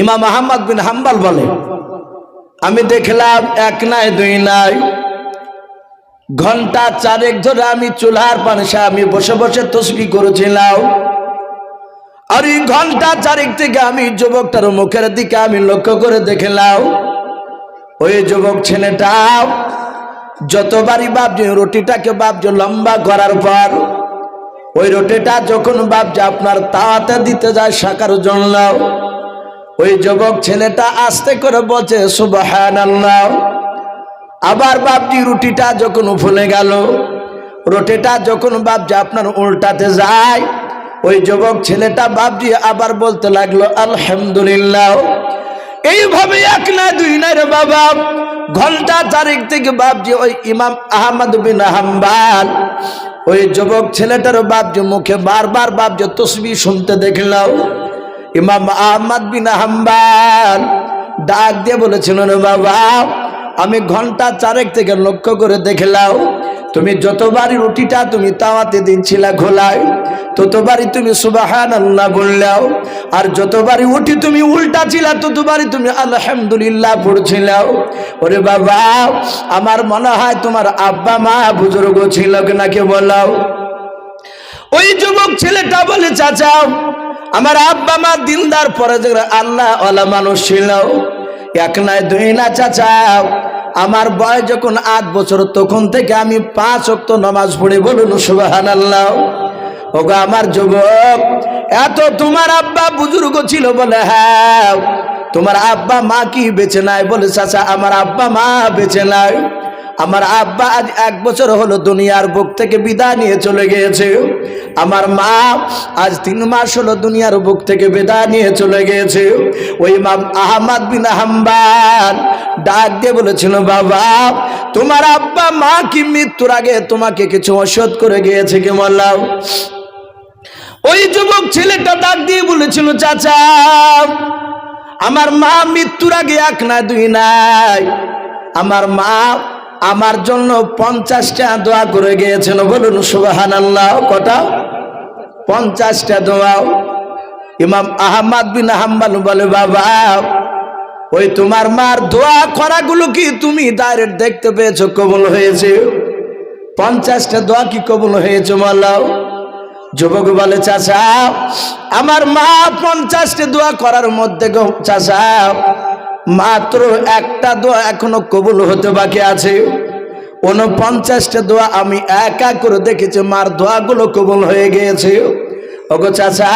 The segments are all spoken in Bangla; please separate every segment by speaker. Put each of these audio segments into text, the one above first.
Speaker 1: ইমাম আহমদ বিন হাম্বাল বলে, আমি দেখলাম এক নাই, দুই নাই। ঘণ্টা চারেক ধরে আমি চুলার পাশে আমি বসে বসে তসবি করেছিলাম। আর এই ঘণ্টা চারেক থেকে আমি যুবকটার মুখের দিকে আমি লক্ষ্য করে দেখলাম, ওই যুবক ছেলেটা যতবারই বাপজি রুটিটাকে বাপজি লম্বা করার পর, ওই রুটিটা যখন বাপজি আপনার তাওয়াতে দিতে যায় শাকার জন্য ওই যুবক ছেলেটা আস্তে করে বলছে সুবাহান আবার বাপজি রুটিটা যখন ফুলে গেল, রুটিটা যখন বাপজি আপনার উল্টাতে যায়, ওই যুবক ছেলেটা বাপজি আবার বলতে লাগল, আলহামদুলিল্লাহ। এইভাবে এক না দুই না রে বাবা, ঘণ্টা তারিখ থেকে বাপজি ওই ইমাম আহমদ বিন হাম্বাল, ওই যুবক ছেলেটার বাপজি মুখে বারবার বাপজি তসবি শুনতে দেখলাম ইমাম আহমদ বিন হাম্বাল ডাক দিয়ে বলেছিলেন বাবা, আমি ঘণ্টা চারেক থেকে লক্ষ্য করে দেখলাম, তুমি যতবারই রুটিটা তুমি তাওয়াতে দিনছিলা ঘোলায়, ততবারই তুমি সুবাহান আল্লাহ বললাও, আর যতবারই উঠি তুমি উল্টা ছিলা ততবারই তুমি আলহামদুলিল্লাহ পড়ছিলাও। ওরে বাবা, আমার মনে হয় তোমার আব্বা মা বুজুর্গ ছিল নাকি বলাও। ওই যুবক ছেলেটা বলে চাচা আমার আব্বা মা দিনদার পরে আল্লাহ আলা মানুষ ছিল, এক নাই দুই না চাচা, আমার বয়স যখন আট বছর, তখন থেকে আমি পাঁচ অক্ত নামাজ পড়ে বলুন সুবাহান আল্লাহ ওগো আমার যুবক, এত তোমার আব্বা বুজুর্গ ছিল বলে হ্যাঁ তোমার আব্বা মা কি বেঁচে নাই বলে চাচা, আমার আব্বা মা বেঁচে নাই। আমার আব্বা আজ এক বছর হলো দুনিয়ার বুক থেকে বিদায় নিয়ে চলে গিয়েছে। আমার মা আজ তিন মাস হলো দুনিয়ার বুক থেকে বিদায় নিয়ে চলে গিয়েছে। ওই মাম আহমদ বিন হাম্বান ডাক দিয়ে বলেছিল, বাবা, তোমার আব্বা মা কি মৃত্যুর আগে তোমাকে কিছু অসৎ করে গিয়েছে কি বললাম? ওই যুবক ছেলেটা ডাক দিয়ে বলেছিল, চাচা, আমার মা মৃত্যুর আগে এক না দুই নাই। আমার মা আমার জন্য পঞ্চাশটা দোয়া করে গিয়েছেন, বলুন সুবাহান আল্লাহ কটা? পঞ্চাশটা দোয়া। ইমাম আহমদ বিন হাম্বাল বলে, বাবা, ওই তোমার মার দোয়া করাগুলো কি তুমি ডাইরেক্ট দেখতে পেয়েছ, কবুল হয়েছে? পঞ্চাশটা দোয়া কি কবুল হয়েছে মাল্লাও যুবক বলে, চাচা, আমার মা পঞ্চাশটা দোয়া করার মধ্যে চাচা মাত্র একটা দোয়া এখনও কবুল হতে বাকি আছে। উনপঞ্চাশটা দোয়া আমি একা করে দেখেছি, মার দোয়াগুলো কবুল হয়ে গিয়েছে। ওগো চাচা,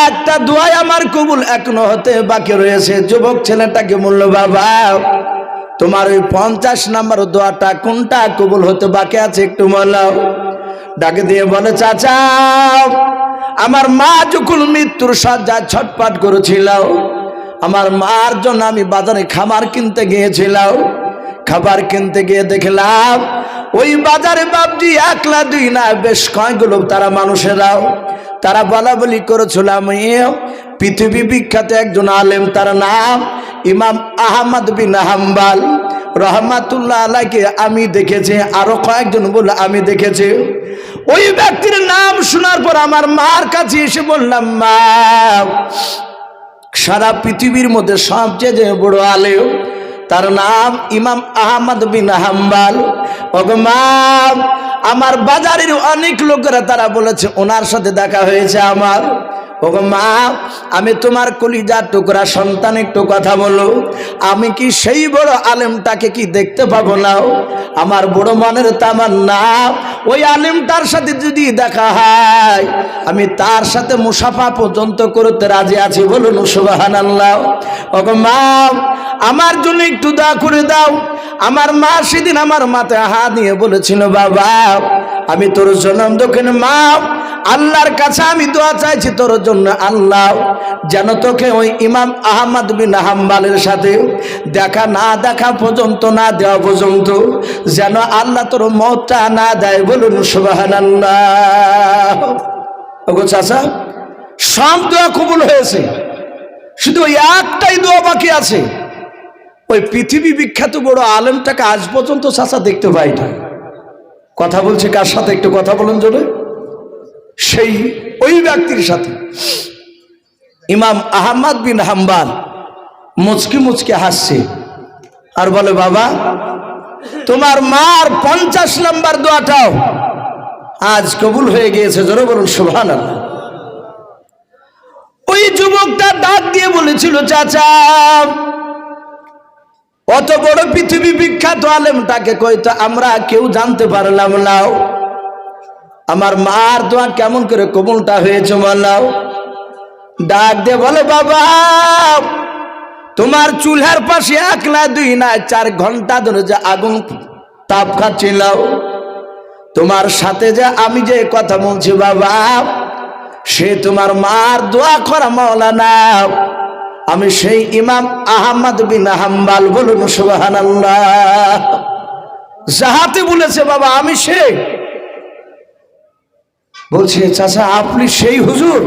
Speaker 1: একটা দোয়াই আমার কবুল এখনও হতে বাকি রয়েছে। যুবক ছেলেটাকে বলল, বাবা, তোমার ওই পঞ্চাশ নাম্বার দোয়াটা কোনটা কবুল হতে বাকি আছে একটু বলাও ডাকে দিয়ে বলে, চাচা, আমার মা যখন মৃত্যুর সজ্জায় ছটপাট করেছিল আমার মার জন্য আমি বাজারে খাবার কিনতে গিয়েছিলাম। খাবার কিনতে গিয়ে দেখলাম, ওই বাজারে বাবজি একলা দুই না, বেশ কয়েকগুলো তারা মানুষেরাও। তারা বলা বলি করেছিলাম পৃথিবী বিখ্যাত একজন আলেম, তার নাম ইমাম আহমদ বিন হাম্বাল। রহমাতুল্লাহ আলাইকে আমি দেখেছি, আরও কয়েকজন বলে আমি দেখেছি। ওই ব্যক্তির নাম শোনার পর আমার মার কাছে এসে বললাম, মা সারা পৃথিবীর মধ্যে সবচেয়ে যে বড় আলেম, তার নাম ইমাম আহমদ বিন হাম্বাল। আমার বাজারের অনেক লোকেরা তারা বলেছে, ওনার সাথে দেখা হয়েছে আমার। ওগো মা, আমি তোমার কলিজার টুকরা সন্তান একটু কথা বলো। আমি কি সেই বড় আলেমটাকে কি দেখতে পাবো না? আমার বড় মনের তামার না ওই আলেমটার সাথে যদি দেখা হয়, আমি তার সাথে মুসাফা পর্যন্ত করতে রাজি আছি, বলুন সুবাহান আল্লাহ ওগো মা, আমার জন্য একটু দা করে দাও। আমার মা সেদিন আমার মাথায় হাত নিয়ে বলেছিল, বাবা, আমি তোর জন্ম দক্ষিণ, মা আল্লাহর কাছে আমি দোয়া চাইছি তোর জন্য, আল্লাহ, যেন তোকে ওই ইমাম আহমদ বিন হাম্বালের সাথে দেখা না দেখা পর্যন্ত, না দেওয়া পর্যন্ত, যেন আল্লাহ তোর মতটা না দেয় বলুন সুবাহান ওগো চাচা, সব দোয়া কবুল হয়েছে, শুধু ওই একটাই দোয়া বাকি আছে। ওই পৃথিবী বিখ্যাত বড় আলেমটাকে আজ পর্যন্ত চাচা দেখতে পাই না কথা বলছে কার সাথে? একটু কথা বলুন জোরে। সেই ওই ব্যক্তির সাথে। ইমাম আহমদ বিন হাম্বাল মুচকি মুচকি হাসছে। আর বলে, বাবা, তোমার মার পঞ্চাশ নম্বর দোয়াটাও আজ কবুল হয়ে গিয়েছে। জোরে বলুন সুভান ওই যুবকটা ডাক দিয়ে বলেছিল, চাচা, অত বড় পৃথিবী বিখ্যাত আলেমটাকে কইতো আমরা কেউ জানতে পারলাম নাও আমার মার দোয়া কেমন করে কবুলটা হয়েছে বলাও ডাক দিয়ে বলে, বাবা, তোমার চুলহার পাশে এক না দুই না চার ঘণ্টা ধরে যে আগুন তাপ খাচ্ছিল তোমার সাথে যে আমি যে কথা বলছি, বাবা, সে তোমার মার দোয়া করা মৌলানা আমি সেই ইমাম আহমদ বিন হাম্বাল বলুন সুবাহান যাহাতে বলেছে, বাবা, আমি সে বলছে, চাচা, আপনি সেই হুজুর?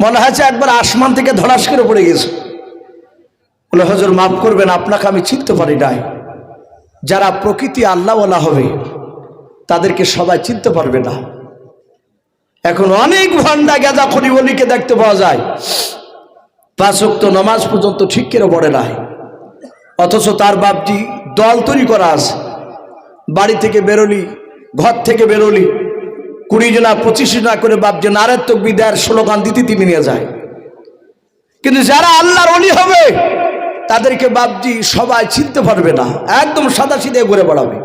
Speaker 1: মনে হয়েছে একবার আসমান থেকে ধরাস করে পড়ে গেছে। বলে, হজুর, মাফ করবেন, আপনাকে আমি চিনতে পারি নাই। যারা প্রকৃতি আল্লাহওয়ালা হবে, তাদেরকে সবাই চিনতে পারবে না। এখন অনেক ভান্ডা গেজা খনিবলিকে দেখতে পাওয়া যায়। পাঁচক্ত নমাজ পর্যন্ত ঠিক কেন পড়ে নাই? অথচ তার বাপটি দল তৈরি করা আছে। বাড়ি থেকে বেরোলি, ঘর থেকে বেরোলি কুড়ি জনা, পঁচিশ জনা করে বাপজি নারের তকবি স্লোগান দিতে তিনি নিয়ে যায়। কিন্তু যারা আল্লাহর অলি হবে, তাদেরকে বাপজি সবাই চিনতে পারবে না, একদম সাদা সিধে ঘুরে বেড়াবে।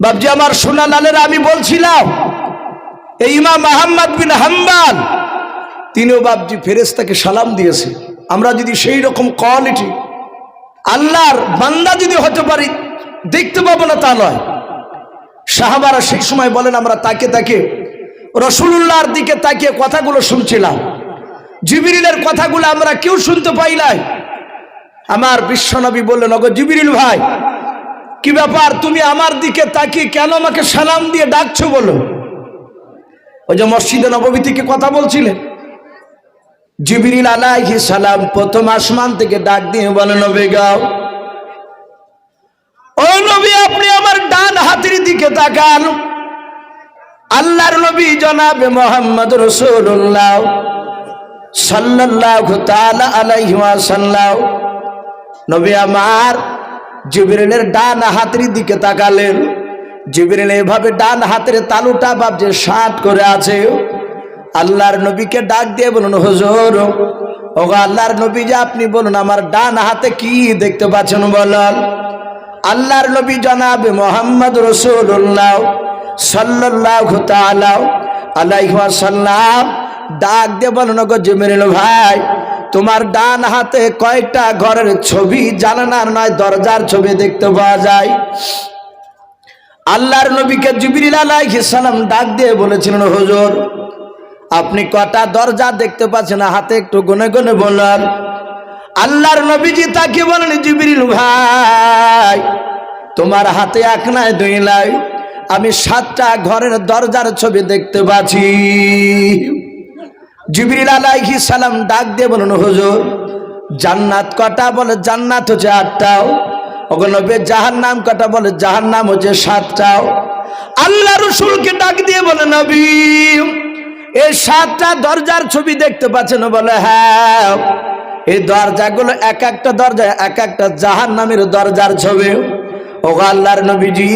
Speaker 1: বাপজি, আমার সোনা লালের আমি বলছিলাম, এই ইমাম আহম্মদ বিন হাম্বাল, তিনিও বাপজি ফেরেস্তাকে সালাম দিয়েছে। আমরা যদি সেই রকম কোয়ালিটি আল্লাহর বান্দা যদি হতে পারি, দেখতে পাবো না তা নয়। সাহাবারা সেই সময় বলেন, আমরা তাকে তাকে রসুল্লাহর দিকে তাকিয়ে কথাগুলো শুনছিলাম। জিবিরিলের কথাগুলো আমরা কেউ শুনতে পাই নাই। আমার বিশ্বনবী বললেন অগো জিবিরিল ভাই, কি ব্যাপার? তুমি আমার দিকে তাকিয়ে কেন আমাকে সালাম দিয়ে ডাকছো বলো? ওই যে মসজিদে নবমী থেকে কথা বলছিলেন? জিবিরিল আলাইহি সালাম প্রথম আসমান থেকে ডাক দিয়ে বলে, নবী গাও ও নবী আপনি আমার ডান হাতের দিকে তাকান। আল্লাহর নবী জনাবে মোহাম্মদ রসুল্লাহ সাল্লাল্লাহু তাআলা আলাইহি ওয়াসাল্লাম নবী আমার জিবরিলের ডান হাতের দিকে তাকালেন। জিবরিল এভাবে ডান হাতের তালুটা ভাবছে সাত করে আছে, আল্লাহর নবীকে ডাক দিয়ে বলুন, হুজুর ও আল্লাহর নবী যে আপনি বলুন, আমার ডান হাতে কি দেখতে পাচ্ছেন বলেন? আল্লাহর নবী জনাবে মোহাম্মদ রসুল্লাহ সাল্লাহ তালাও আলাইসাল্লাম ডাক দিয়ে বলুন গো জিবরিল ভাই, তোমার ডান হাতে কয়টা ঘরের ছবি? জানানার নয়, দরজার ছবি দেখতে পাওয়া যায়। আল্লাহর নবীকে জিবরিল আলাইহিস সালাম ডাক দিয়ে বলেছিলেন, হুজুর, আপনি কটা দরজা দেখতে পাচ্ছেন? হাতে একটু গুনে গুনে বলার। আল্লাহর নবীজি তাকে বলেন, জিবরিল ভাই, তোমার হাতে এক নাই, দুই লাই আমি সাতটা ঘরের দরজার ছবি দেখতে পাচ্ছি। জিবরিল আলাইহি সালাম ডাক দিয়ে বলুন, হুজুর, জান্নাত কটা? বলে, জান্নাত হচ্ছে আটটাও ওখানে জাহান নাম কটা? বলে জাহান নাম হচ্ছে সাতটাও আল্লাহ রসুলকে ডাক দিয়ে বলে, নবী, এই সাতটা দরজার ছবি দেখতে পাচ্ছেন? বলে হ্যাঁ। এই দরজাগুলো এক একটা দরজা এক একটা জাহান নামের দরজার ছবি। ও আল্লাহর নবীজি,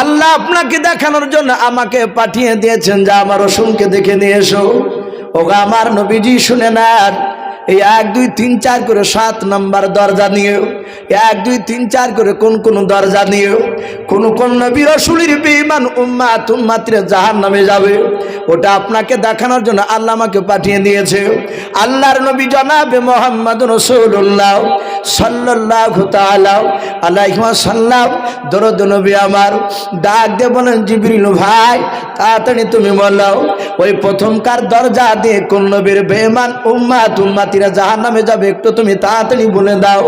Speaker 1: আল্লাহ আপনাকে দেখানোর জন্য আমাকে পাঠিয়ে দিয়েছেন। যা আমার রসুনকে দেখে নিয়ে এসো। ও আমার নবীজি শুনে নেন। এই এক, দুই, তিন, চার করে সাত নাম্বার দরজা নিয়ে, এক, দুই, তিন, চার করে কোন কোন দরজা নিয়ে, কোন কোন নবী রসুলির বেঈমান উম্মা তুম্মাত্রে জাহান নামে যাবে। ওটা আপনাকে দেখানোর জন্য আল্লাহ আমাকে পাঠিয়ে দিয়েছে। আল্লাহর নবী জনাবে মোহাম্মদ রসুল্লাহ সাল্লাহ আল্লাহ সাল্লাম দরদ নবী আমার, ডাক দে বলেন, জিবরিল ভাই, তাড়াতাড়ি তুমি বলো, ওই প্রথমকার দরজা দিয়ে কোন নবীর বেমান উম্মা তুম্মাতিরা জাহান নামে যাবে, একটু তুমি তাড়াতাড়ি বলে দাও।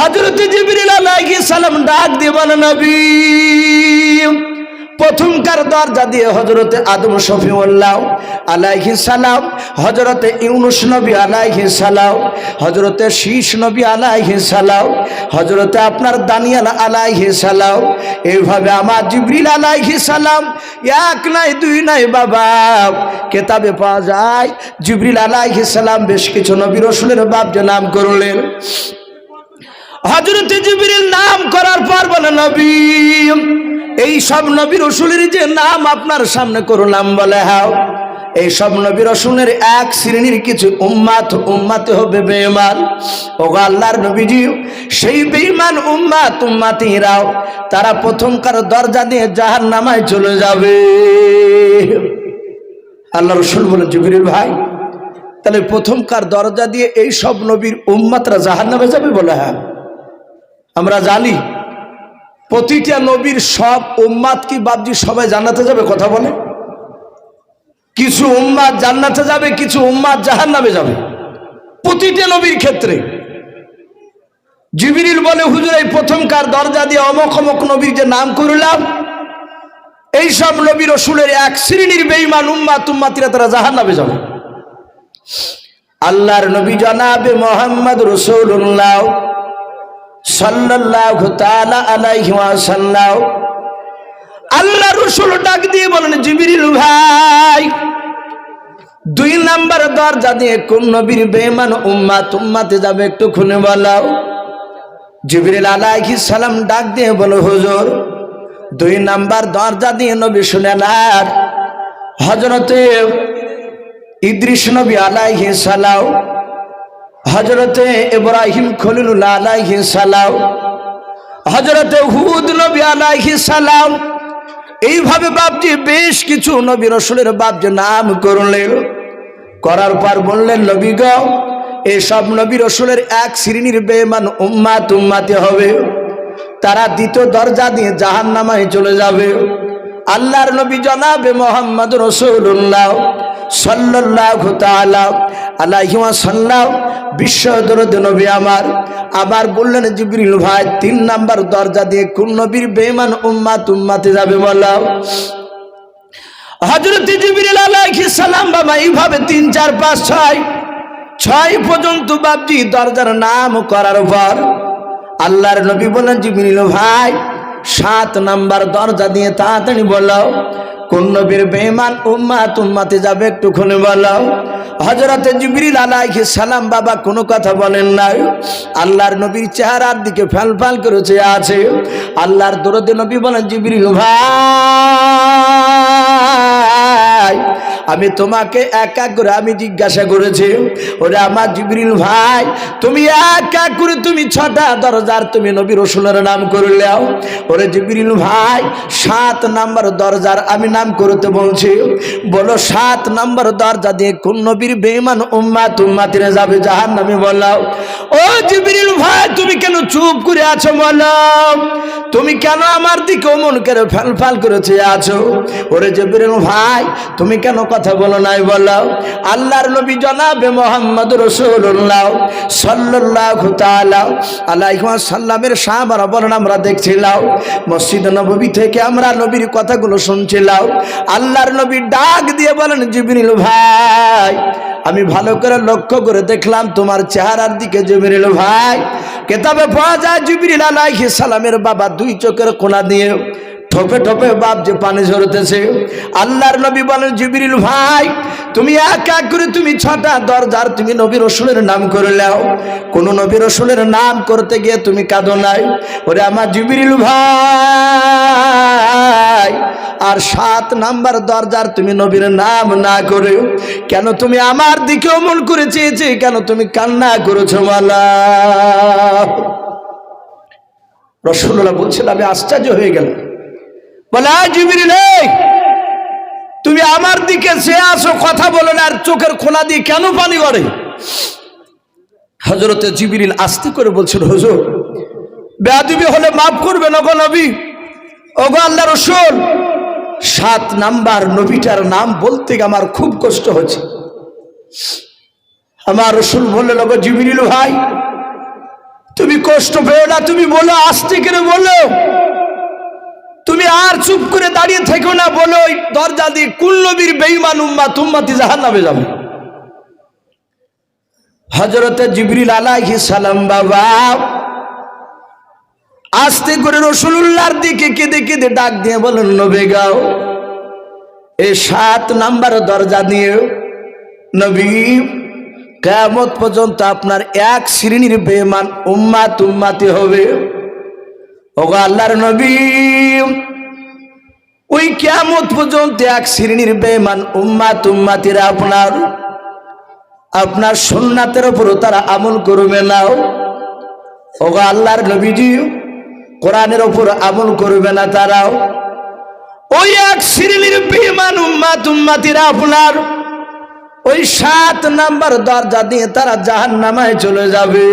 Speaker 1: হজরত জিবরিল আলাইহিস সালাম ডাক দিয়ে নবী প্রথমকার দরজা দিয়ে হজরতে আদম শফিউল্লাহ আলাইহি সালাম হজরতে ইউনুস নবী আলাইহি সালাম হজরতে শীষ নবী আলাইহি সালাম হজরতে আপনার দানিয়াল আলাইহি সালাম, এইভাবে আমার জিবরিল আলাইহি সালাম, এক নাই, দুই নাই, বাবা, কেতাবে পাওয়া যায়। জিবরিল আলাইহি সালাম বেশ কিছু নবী রসুলের বাপ যে নাম করলেন। হজরতে জিবরিল নাম করার পর বলে, নবী এই সব নবী রসুলের যে নাম আপনার সামনে করলাম বলে, হাও। এই সব নবী রসুলের এক শ্রেণির কিছু উম্মাত উম্মাতে হবে বেমান ও আল্লাহর নবীজি, সেই বেঈমান উম্মাত উম্মাতিরাও, তারা প্রথমকার দরজা দিয়ে জাহান নামায় চলে যাবে। আল্লাহ রসুল বলে, জিবরিল ভাই, তাহলে প্রথমকার দরজা দিয়ে এই সব নবীর উম্মাতরা জাহান নামে যাবে বলে হ্যাঁ আমরা জানি প্রতিটা নবীর সব উম্মাদ কি বাবজি সবাই জান্নাতে যাবে? কথা বলে। কিছু উম্মাদ জান্নাতে যাবে, কিছু উম্মাদ জাহান নামে যাবে। প্রতিটা নবীর ক্ষেত্রে। জিবিরিল বলে, হুজুর, এই প্রথমকার দরজা দিয়ে অমক অমক নবীর যে নাম করলাম এই সব নবী রসুলের এক শ্রেণির বেইমান উম্মা তুম্মাতিরা তারা জাহান নামে যাবে। আল্লাহর নবী জানাবে মোহাম্মদ রসুল্লাহ সাল্লাল্লাহু তাআলা আলাইহি আল্লাহ রসুল ডাক দিয়ে বলেন, জিবরিল ভাই, দুই নাম্বার দরজা দিয়ে কোন নবীর বেমান উম্মাত উম্মাতে যাবে একটু খুনে বলাও। জিবরিল আলাইহিস সালাম ডাক দিয়ে বলো, হুজুর, দুই নাম্বার দরজা দিয়ে নবী শুনেন আর হজরতে ইদ্রিস নবী আলাইহিস সালাম হজরতে ইব্রাহিম আলাইহি সালাম হজরতে হুদ নবী আলাইহি সালাম, এইভাবে বাপজি বেশ কিছু নবী রসুলের বাপজি নাম করলেন। করার পর বললেন, নবী গ, এসব নবী রসুলের এক শ্রেণির বেমান উম্মাত উম্মাতে হবে। তারা দ্বিতীয় দরজা দিয়ে জাহান নামায় চলে যাবে। আল্লাহর নবী জনাবে মোহাম্মদ রসুল্লাহ তাআলা আলাইহি ওয়াসাল্লাম বিশ্ব দরদ নবী আমার। আবার বললেন, জিবরিল ভাই, তিন নাম্বার দরজা দিয়ে কোন নবীর বেঈমান উম্মাত উম্মাতে যাবে বলো? হযরত জিবরিল আলাইহিস সালাম বাবা, এইভাবে তিন, চার, পাঁচ, ছয় ছয় পর্যন্ত বাবজি দরজার নাম করার পর আল্লাহর নবী বলেন জিবরিল ভাই, সাত নাম্বার দরজা দিয়ে তাড়াতাড়ি বলো। কোন নবীর বেমান উম্মা তুম্মাতে যাবে একটু বলাও। হজরতে জিবরিল আলাইহিস সালাম বাবা কোনো কথা বলেন নাই। আল্লাহর নবীর চেহারার দিকে ফ্যাল ফ্যাল করে চেয়ে আছে। আল্লাহর দরদে নবী বলেন, জিবরিল ভাই আমি তোমাকে এক এক করে আমি জিজ্ঞাসা করেছি, ওরে আমার জিবরিল ভাই, তুমি এক এক করে তুমি ছটা দরজার তুমি নবী রসুলের নাম করলেও ওরে জিবরিল ভাই, সাত নাম্বার দরজার আমি নাম করতে বলছি, বলো সাত নাম্বার দরজা দিয়ে কোন নবীর বেমান উম্মা তুম্মাতিরে যাবে জাহান নামে বলাও ও জিবরিল ভাই, তুমি কেন চুপ করে আছো বলো? তুমি কেন আমার দিকে মন করে ফেল ফাল করেছে আছো? ওরে জিবরিল ভাই, তুমি কেন বলো নাই বলো আল্লাহর নবী জনাবে মোহাম্মদ রসুল্লাহ সাল্লাল্লাহু তাআলা আলাইহি সাল্লামের সাহাবারা বলেন, আমরা দেখছিলাম, মসজিদ নববী থেকে আমরা নবীর কথাগুলো শুনছিলাম। আল্লাহর নবী ডাক দিয়ে বলেন, জিবরিল ভাই, আমি ভালো করে লক্ষ্য করে দেখলাম তোমার চেহারার দিকে জিবরিল ভাই। কেতাবে পাওয়া যায় জিবরিল আলাইহিস সালামের বাবা দুই চোখের কোনা দিয়ে ঠোপে ঠোপে বাপ যে পানি ঝরতেছে। আল্লাহর নবী বলেন, জিবরিল ভাই, তুমি এক এক করে তুমি ছটা দরজার তুমি নবী রসুলের নাম করে নাও। কোন নবী রসুলের নাম করতে গিয়ে তুমি কাঁদো নাই। ওরে আমার জিবরিল ভাই, আর সাত নাম্বার দরজার তুমি নবীর নাম না করে, কেন তুমি আমার দিকে অমন করে চেয়েছি? কেন তুমি কান্না করেছ মালা? রসুল্লাহ বলছিল আমি আশ্চর্য হয়ে গেলাম। বলে এই, তুমি আমার দিকে সে আসো কথা বলো না আর চোখের খোলা দিয়ে কেন পানি করে হজরতে জিবিরিল আস্তে করে বলছেন হুজুর বেয়াদিবি হলে মাফ করবে নগো নবী। ওগো আল্লাহ রসুল সাত নাম্বার নবীটার নাম বলতে আমার খুব কষ্ট হচ্ছে। আমার রসুল বললেন ওগো জিবিরিল ভাই তুমি কষ্ট পেও না তুমি বলো আস্তে করে বলো। আর চুপ করে দাঁড়িয়ে থেকো না, বলো ওই দরজা দিয়ে কুল নবীর বেইমান উম্মা তুম্মাতি জাহান নামে যাবে। হজরতে জিবরিল আলাইহি সালাম, বাবা। আস্তে করে রসুল্লাহর দিকে কেঁদে কেঁদে ডাক দিয়ে বলেন নবে গাও এই সাত নাম্বার দরজা দিয়ে নবী কেমত পর্যন্ত আপনার এক শ্রেণির বেমান উম্মা তুম্মাতি হবে। ওগো আল্লাহর নবী ওই কেমত পর্যন্ত এক শ্রেণির বেমান উম্মা তুম্মাতিরা আপনার আপনার সুন্নাতের উপরও তারা আমল করবে না। ওগো আল্লাহর নবীজি কোরআনের ওপর আমল করবে না তারাও ওই এক শ্রেণির বেমান উম্মা তুম্মাতিরা আপনার, ওই সাত নাম্বার দরজা দিয়ে তারা জাহান নামায় চলে যাবে।